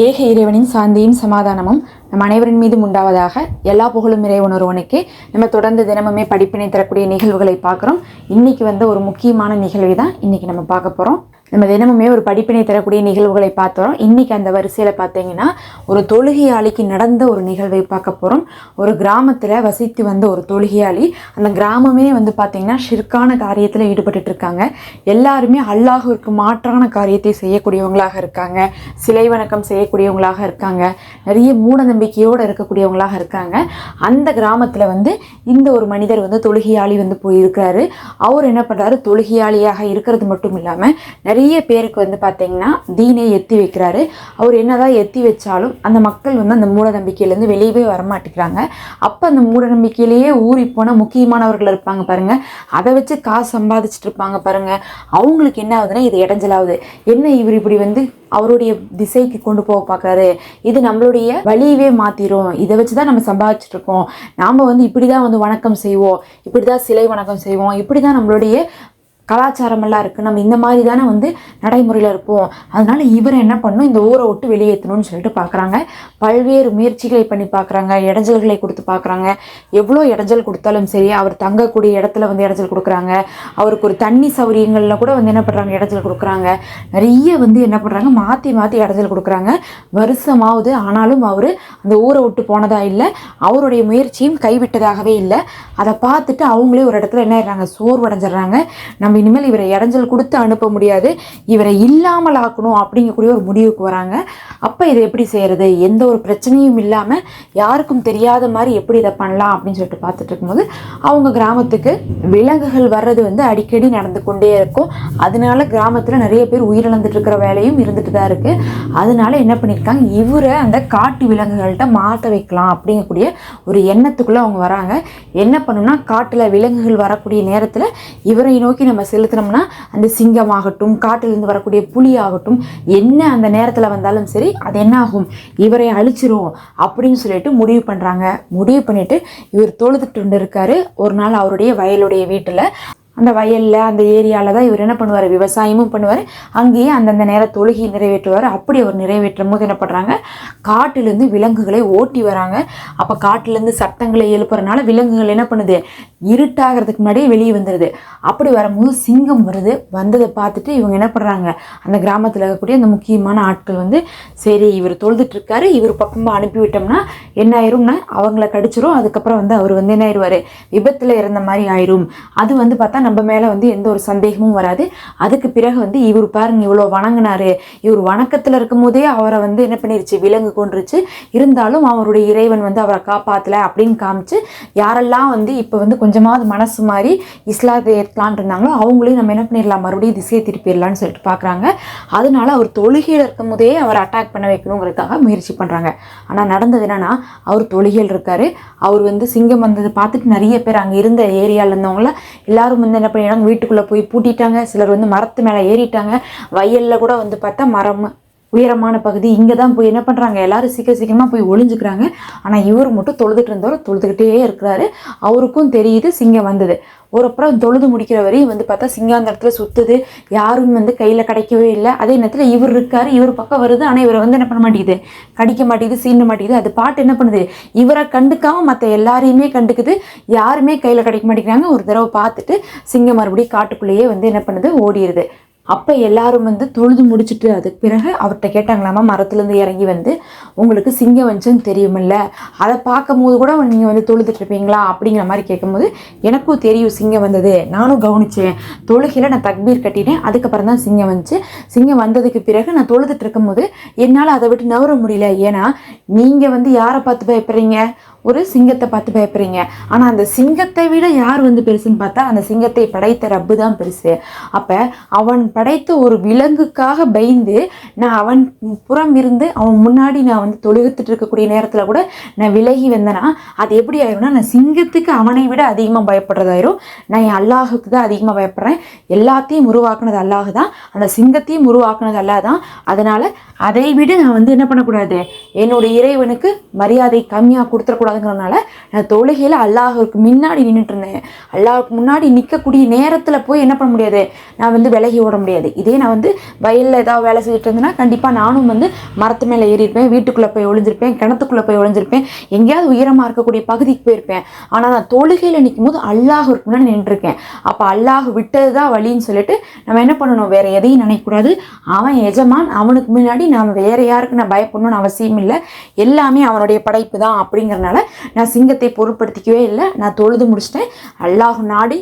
ஏக இறைவனின் சாந்தியும் சமாதானமும் நம் அனைவரின் மீதும் உண்டாவதாக எல்லா புகழும் இறைவன் ஒருவனுக்கு. நம்ம தொடர்ந்து தினமுமே படிப்பினை தரக்கூடிய நிகழ்வுகளை பார்க்குறோம். இன்றைக்கி வந்து ஒரு முக்கியமான நிகழ்வு தான் இன்னைக்கு நம்ம பார்க்க போகிறோம் நம்ம தினமுமே ஒரு படிப்பினை தரக்கூடிய நிகழ்வுகளை பார்த்தோம். இன்னைக்கு அந்த வரிசையில் பார்த்தீங்கன்னா ஒரு தொழுகையாளிக்கு நடந்த ஒரு நிகழ்வை பார்க்க போகிறோம் ஒரு கிராமத்தில் வசித்து வந்த ஒரு தொழுகையாளி அந்த கிராமமே வந்து பார்த்திங்கன்னா ஷிர்கான காரியத்தில் ஈடுபட்டுட்டு இருக்காங்க. எல்லாருமே அல்லாஹுவிற்கு மாற்றான காரியத்தை செய்யக்கூடியவங்களாக இருக்காங்க. சிலை வணக்கம் செய்யக்கூடியவங்களாக இருக்காங்க. நிறைய மூட நம்பிக்கையோடு இருக்கக்கூடியவங்களாக இருக்காங்க. அந்த கிராமத்தில் வந்து இந்த ஒரு மனிதர் வந்து தொழுகையாளி வந்து போயிருக்கிறாரு. அவர் என்ன பண்ணுறாரு தொழுகையாளியாக இருக்கிறது மட்டும் இல்லாமல் நிறைய பேருக்கு வந்து பார்த்தீங்கன்னா தீனை எத்தி வைக்கிறாரு. அவர் என்னதான் எத்தி வச்சாலும் அந்த மக்கள் வந்து அந்த மூட நம்பிக்கையிலேருந்து வெளியவே வரமாட்டேங்கிறாங்க. அப்போ அந்த மூட நம்பிக்கையிலேயே ஊறி போன முக்கியமானவர்கள் இருப்பாங்க பாருங்கள் அதை வச்சு காசு சம்பாதிச்சுட்டு இருப்பாங்க பாருங்க. அவங்களுக்கு என்ன ஆகுதுன்னா இது இடைஞ்சலாகுது. என்ன இவர் இப்படி வந்து அவருடைய திசைக்கு கொண்டு போக பார்க்குறாரு? இது நம்மளுடைய வழியவே மாற்றிடும் இதை வச்சு தான் நம்ம சம்பாதிச்சுட்டு இருக்கோம். நாம் வந்து இப்படி தான் வந்து வணக்கம் செய்வோம். இப்படி தான் சிலை வணக்கம் செய்வோம். இப்படி தான் நம்மளுடைய கலாச்சாரமெல்லாம் இருக்குது நம்ம இந்த மாதிரி தானே வந்து நடைமுறையில் இருப்போம். அதனால் இவர் என்ன பண்ணணும் இந்த ஊரை விட்டு வெளியேற்றணும்னு சொல்லிட்டு பார்க்குறாங்க பல்வேறு முயற்சிகளை பண்ணி பார்க்குறாங்க இடைஞ்சல்களை கொடுத்து பார்க்குறாங்க எவ்வளோ இடைஞ்சல் கொடுத்தாலும் சரி அவர் தங்கக்கூடிய இடத்துல வந்து இடைஞ்சல் கொடுக்குறாங்க. அவருக்கு ஒரு தண்ணி சௌரியங்களில் கூட வந்து என்ன பண்ணுறாங்க இடைஞ்சல் கொடுக்குறாங்க. நிறைய வந்து என்ன பண்ணுறாங்க மாற்றி மாற்றி இடைஞ்சல் கொடுக்குறாங்க. வருஷமாவது ஆனாலும் அவர் அந்த ஊரை விட்டு போனதா இல்லை. அவருடைய முயற்சியும் கைவிட்டதாகவே இல்லை. அதை பார்த்துட்டு அவங்களே ஒரு இடத்துல என்ன ஆயிடுறாங்க? சோர்வடைஞ்சிடுறாங்க. நம்ம நம்ம இனிமேல் இவரை இடைஞ்சல் கொடுத்து அனுப்ப முடியாது. இவரை இல்லாமல் ஆக்கணும் அப்படிங்கக்கூடிய ஒரு முடிவுக்கு வராங்க. அப்போ இதை எப்படி செய்கிறது எந்த ஒரு பிரச்சனையும் இல்லாமல் யாருக்கும் தெரியாத மாதிரி எப்படி இதை பண்ணலாம் அப்படின்னு சொல்லிட்டு பார்த்துட்டு இருக்கும்போது அவங்க கிராமத்துக்கு விலங்குகள் வர்றது வந்து அடிக்கடி நடந்து கொண்டே இருக்கும். அதனால கிராமத்தில் நிறைய பேர் உயிரிழந்துட்டு இருக்கிற வேலையும் இருந்துட்டு தான் இருக்குது அதனால என்ன பண்ணியிருக்காங்க இவரை அந்த காட்டு விலங்குகள்கிட்ட மாற்ற வைக்கலாம் அப்படிங்கக்கூடிய ஒரு எண்ணத்துக்குள்ளே அவங்க வராங்க. என்ன பண்ணணும்னா காட்டில் விலங்குகள் வரக்கூடிய நேரத்தில் இவரை நோக்கி நம்ம செலுத்தினோம்னா அந்த சிங்கமாகட்டும் காட்டிலிருந்து வரக்கூடிய புலி ஆகட்டும் என்ன அந்த நேரத்தில் வந்தாலும் சரி அது என்ன ஆகும் இவரை அழிச்சிரும் அப்படின்னு சொல்லிட்டு முடிவு பண்ணுறாங்க முடிவு பண்ணிவிட்டு இவர் தொழுதுட்டு இருக்காரு ஒரு நாள் அவருடைய வயலுடைய வீட்டில். அந்த வயலில் அந்த ஏரியாவில் தான் இவர் என்ன பண்ணுவார்? விவசாயமும் பண்ணுவார். அங்கேயே அந்தந்த நேர தொழுகி நிறைவேற்றுவார். அப்படி அவர் நிறைவேற்றும் போது என்ன பண்ணுறாங்க காட்டிலேருந்து விலங்குகளை ஓட்டி வராங்க. அப்போ காட்டிலேருந்து சத்தங்களை எழுப்புறதுனால விலங்குகள் என்ன பண்ணுது? இருட்டாகிறதுக்கு முன்னாடியே வெளியே வந்துடுது அப்படி வரும்போது சிங்கம் வருது. வந்ததை பார்த்துட்டு இவங்க என்ன பண்ணுறாங்க அந்த கிராமத்தில் இருக்கக்கூடிய அந்த முக்கியமான ஆட்கள் வந்து சரி இவர் தொழுதுட்ருக்காரு இவர் பக்கமாக அனுப்பிவிட்டோம்னா என்ன ஆயிரும்னா அவங்கள கடிச்சிரும். அதுக்கப்புறம் வந்து அவர் வந்து என்ன ஆயிடுவார் விபத்தில் இருந்த மாதிரி ஆயிரும். அது வந்து பார்த்தா நம்ம மேலே வந்து எந்த ஒரு சந்தேகமும் வராது. அதுக்கு பிறகு வந்து இவர் பாருங்க இவ்வளோ வணங்கினாரு. இவர் வணக்கத்தில் இருக்கும் போதே அவரை வந்து என்ன பண்ணிருச்சு? விலங்கு கொண்டுருச்சு இருந்தாலும் அவருடைய இறைவன் வந்து அவரை காப்பாற்றல அப்படின்னு காமிச்சு யாரெல்லாம் வந்து இப்போ வந்து கொஞ்சம் கொஞ்சமாவது மனசு மாதிரி இஸ்லாத்தை ஏற்கலான் இருந்தாங்களோ அவங்களையும் நம்ம என்ன பண்ணிடலாம் மறுபடியும் திசையை திருப்பிடலான்னு சொல்லிட்டு பார்க்குறாங்க. அதனால அவர் தொழுகையில் இருக்கும் போதே அவர் அட்டாக் பண்ண வைக்கணுங்கிறதுக்காக முயற்சி பண்ணுறாங்க ஆனால் நடந்தது என்னென்னா அவர் தொழுகையில் இருக்காரு. அவர் வந்து சிங்கம் வந்ததை பார்த்துட்டு நிறைய பேர் அங்கே இருந்த ஏரியாவில் இருந்தவங்கள எல்லாரும் வந்து என்ன பண்ணிடுறாங்க வீட்டுக்குள்ளே போய் பூட்டிட்டாங்க. சிலர் வந்து மரத்து மேலே ஏறிட்டாங்க. வயலில் கூட வந்து பார்த்தா மரம் உயரமான பகுதி இங்கே தான் போய் என்ன பண்ணுறாங்க எல்லாரும் சீக்கிரம் சீக்கிரமாக போய் ஒளிஞ்சுக்கிறாங்க. ஆனால் இவர் மட்டும் தொழுதுட்டு இருந்தவர் தொழுதுகிட்டே இருக்கிறாரு. அவருக்கும் தெரியுது சிங்கம் வந்தது. ஒரு அப்புறம் தொழுது முடிக்கிற வரையும் வந்து பார்த்தா சிங்கம் அந்த இடத்துல சுற்றுது யாரும் வந்து கையில் கிடைக்கவே இல்லை. அதே நேரத்தில் இவர் இருக்கார் இவர் பக்கம் வருது. ஆனால் இவரை வந்து என்ன பண்ண மாட்டேங்குது? கடிக்க மாட்டேங்குது சீண்ட மாட்டேங்குது. அது பாட்டு என்ன பண்ணுது? இவரை கண்டுக்காமல் மற்ற எல்லாரையுமே கண்டுக்குது. யாருமே கையில் கிடைக்க மாட்டேங்கிறாங்க. ஒரு தடவை பார்த்துட்டு சிங்கம் மறுபடியும் காட்டுக்குள்ளேயே வந்து என்ன பண்ணுது? ஓடிடுது அப்போ எல்லாரும் வந்து தொழுது முடிச்சுட்டு அதுக்கு பிறகு அவர்கிட்ட கேட்டாங்களாமா மரத்துலேருந்து இறங்கி வந்து உங்களுக்கு சிங்கம் வந்துச்சுன்னு தெரியுமில்ல? அதை பார்க்கும்போது கூட நீங்கள் வந்து தொழுதுட்டு இருப்பீங்களா அப்படிங்கிற மாதிரி கேட்கும்போது எனக்கும் தெரியும் சிங்கம் வந்தது. நானும் கவனிச்சேன். தொழுகையில் நான் தக்பீர் கட்டினேன். அதுக்கப்புறம் தான் சிங்கம் வந்துச்சு. சிங்கம் வந்ததுக்கு பிறகு நான் தொழுதுட்டு இருக்கும்போது என்னால் அதை விட்டு நவர முடியல. ஏன்னா நீங்கள் வந்து யாரை பார்த்து பயப்படுறீங்க? ஒரு சிங்கத்தை பார்த்து பயப்படுறீங்க. ஆனால் அந்த சிங்கத்தை விட யார் வந்து பெருசுன்னு பார்த்தா அந்த சிங்கத்தை படைத்த ரப்பு தான் பெருசு. அப்போ அவன் படைத்த ஒரு விலங்குக்காக பயந்து நான் அவன் புறம் இருந்து அவன் முன்னாடி நான் வந்து தொழுகுத்துட்டு இருக்கக்கூடிய நேரத்தில் கூட நான் விலகி வந்தேன்னா அது எப்படி ஆயிரும்னா நான் சிங்கத்துக்கு அவனை விட அதிகமாக பயப்படுறதாயிரும். நான் என் அல்லாஹுக்கு தான் அதிகமாக பயப்படுறேன். எல்லாத்தையும் உருவாக்குனது அல்லாஹ் தான். அந்த சிங்கத்தையும் உருவாக்குனது அல்லாஹ் தான். அதனால் அதை விட நான் வந்து என்ன பண்ணக்கூடாது? என்னுடைய இறைவனுக்கு மரியாதை கம்மியாக கொடுத்துடக்கூடாதுங்கிறதுனால நான் தொழுகையில் அல்லாஹருக்கு முன்னாடி நின்றுட்டு இருந்தேன் அல்லாஹுக்கு முன்னாடி நிற்கக்கூடிய நேரத்தில் போய் என்ன பண்ண முடியாது? நான் வந்து விலகி ஓட முடியாது. இதே நான் வந்து வயலில் ஏதாவது வேலை செஞ்சுட்டு இருந்தேன்னா கண்டிப்பாக நானும் வந்து மரத்து மேலே ஏறியிருப்பேன் வீட்டுக்குள்ளே போய் ஒளிஞ்சிருப்பேன் கிணத்துக்குள்ளே போய் ஒளிஞ்சிருப்பேன் எங்கேயாவது உயரமாக இருக்கக்கூடிய பகுதிக்கு போயிருப்பேன். ஆனால் நான் தொழுகையில் நிற்கும் போது அல்லாஹருக்கு முன்னாடி நின்றுருக்கேன். அப்போ அல்லாஹ் விட்டது தான் வழின்னு சொல்லிட்டு நம்ம என்ன பண்ணணும்? வேறு எதையும் நினைக்கக்கூடாது. அவன் எஜமான் அவனுக்கு முன்னாடி நாம் வேறு யாருக்கு நான் பயப்படணும்னு அவசியம் இல்லை எல்லாமே அவனுடைய படைப்பு தான் அப்படிங்கிறனால நான் சிங்கத்தை பொருட்படுத்திக்கவே இல்லை. நான் தொழுது முடிச்சிட்டேன். அல்லாஹ் நாடி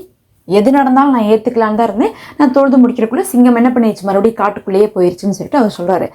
எது நடந்தாலும் நான் ஏற்றுக்கலான்னு தான் இருந்தேன். நான் தொழுது முடிக்கிறக்குள்ள சிங்கம் என்ன பண்ணிடுச்சு? மறுபடியும் காட்டுக்குள்ளேயே போயிடுச்சுன்னு சொல்லிட்டு அவர் சொல்கிறாரு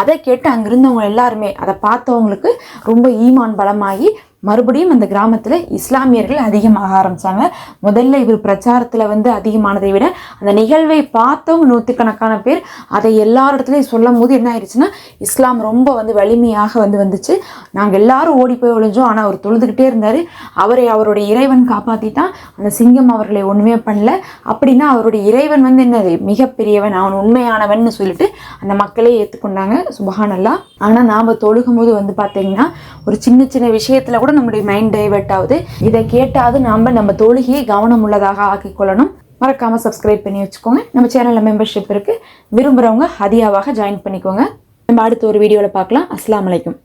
அதை கேட்டு அங்கிருந்தவங்க எல்லாருமே அதை பார்த்தவங்களுக்கு ரொம்ப ஈமான் பலமாகி மறுபடியும் அந்த கிராமத்தில் இஸ்லாமியர்கள் அதிகமாக ஆரம்பித்தாங்க முதல்ல இவர் பிரச்சாரத்தில் வந்து அதிகமானதை விட அந்த நிகழ்வை பார்த்தவங்க நூற்றுக்கணக்கான பேர் அதை எல்லா இடத்துலையும் சொல்லும் போது என்ன ஆயிடுச்சுன்னா இஸ்லாம் ரொம்ப வந்து வலிமையாக வந்து வந்துச்சு. நாங்கள் எல்லாரும் ஓடி போய் ஒழிஞ்சோம் ஆனால் அவர் தொழுதுகிட்டே இருந்தார். அவரை அவருடைய இறைவன் காப்பாற்றிட்டான் அந்த சிங்கம் அவர்களை ஒன்றுமே பண்ணல. அப்படின்னா அவருடைய இறைவன் வந்து என்னது? மிகப்பெரியவன். அவன் உண்மையானவன் சொல்லிட்டு அந்த மக்களே ஏற்றுக்கொண்டாங்க சுபஹானல்லா. ஆனால் நாம் தொழுகும் போது வந்து பார்த்தீங்கன்னா ஒரு சின்ன சின்ன விஷயத்தில் கூட நம்முடைய மைண்ட் டைவெர்ட் ஆகுது. இதை கேட்டாவது நாம் நம்ம தொழுகையை கவனம் உள்ளதாக ஆக்கிக்கொள்ளணும் மறக்காம சப்ஸ்கிரைப் பண்ணி வச்சுக்கோங்க. நம்ம சேனலில் மெம்பர்ஷிப் இருக்குது விரும்புகிறவங்க ஹதியாவாக ஜாயின் பண்ணிக்கோங்க. நம்ம அடுத்த ஒரு வீடியோவில் பார்க்கலாம். அஸ்லாம் வலைக்கும்